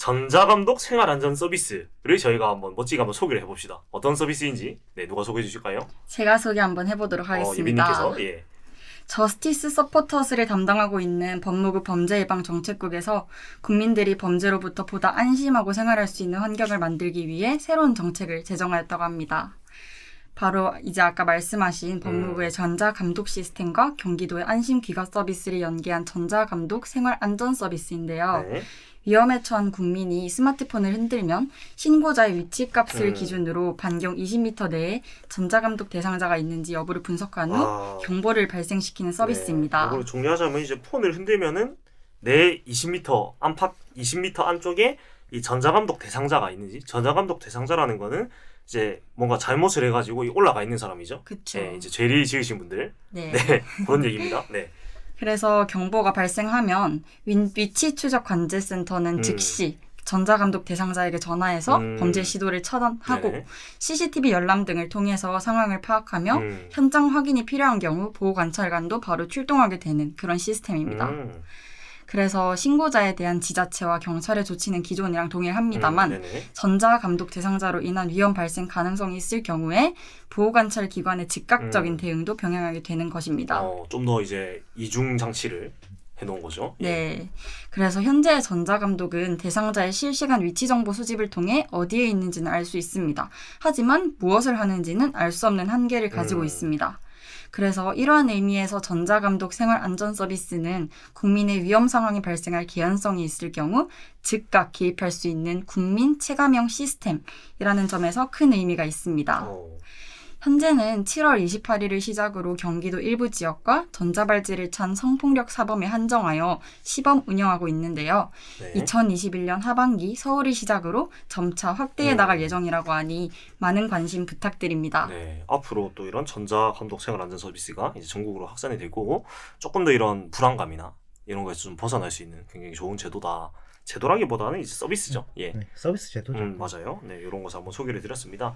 전자감독 생활안전 서비스를 저희가 한번 멋지게 한번 소개를 해봅시다. 어떤 서비스인지 네 누가 소개해 주실까요? 제가 소개 한번 해보도록 어, 하겠습니다. 예빈님께서 예. 저스티스 서포터스를 담당하고 있는 법무부 범죄예방정책국에서 국민들이 범죄로부터 보다 안심하고 생활할 수 있는 환경을 만들기 위해 새로운 정책을 제정하였다고 합니다. 바로 이제 아까 말씀하신 법무부의 전자감독 시스템과 경기도의 안심귀가 서비스를 연계한 전자감독 생활안전 서비스인데요. 네. 위험에 처한 국민이 스마트폰을 흔들면 신고자의 위치 값을 음. 기준으로 반경 20m 내에 전자감독 대상자가 있는지 여부를 분석한 후 아, 경보를 발생시키는 서비스입니다. 네. 이걸 정리하자면 이제 폰을 흔들면은 내 20m 안팎 20m 안쪽에 이 전자감독 대상자가 있는지 전자감독 대상자라는 거는 이제 뭔가 잘못을 해가지고 올라가 있는 사람이죠. 그쵸. 네, 이제 죄를 지으신 분들 네. 네 그런 얘기입니다. 네. 그래서 경보가 발생하면 윈- 위치 추적 관제 센터는 음. 즉시 전자감독 대상자에게 전화해서 음. 범죄 시도를 차단하고 네네. CCTV 열람 등을 통해서 상황을 파악하며 음. 현장 확인이 필요한 경우 보호 관찰관도 바로 출동하게 되는 그런 시스템입니다. 음. 그래서 신고자에 대한 지자체와 경찰의 조치는 기존이랑 동일합니다만 음. 전자감독 대상자로 인한 위험 발생 가능성이 있을 경우에 보호관찰 기관의 즉각적인 음. 대응도 병행하게 되는 것입니다. 어, 좀 더 이제 이중 장치를 해놓은 거죠. 예. 네. 그래서 현재 전자감독은 대상자의 실시간 위치 정보 수집을 통해 어디에 있는지는 알 수 있습니다. 하지만 무엇을 하는지는 알 수 없는 한계를 가지고 음. 있습니다. 그래서 이러한 의미에서 전자감독 생활 안전 서비스는 국민의 위험 상황이 발생할 개연성이 있을 경우 즉각 개입할 수 있는 국민 체감형 시스템이라는 점에서 큰 의미가 있습니다. 어, 현재는 7월 28일을 시작으로 경기도 일부 지역과 전자발찌를 찬 성폭력 사범에 한정하여 시범 운영하고 있는데요. 네. 2021년 하반기 서울을 시작으로 점차 확대해 음. 나갈 예정이라고 하니 많은 관심 부탁드립니다. 네, 앞으로 또 이런 전자 감독 생활 안전 서비스가 이제 전국으로 확산이 되고 조금 더 이런 불안감이나 이런 거에서 좀 벗어날 수 있는 굉장히 좋은 제도다. 제도라기보다는 이제 서비스죠. 예. 네, 서비스 제도죠. 음, 맞아요. 네, 이런 것을 한번 소개를 드렸습니다.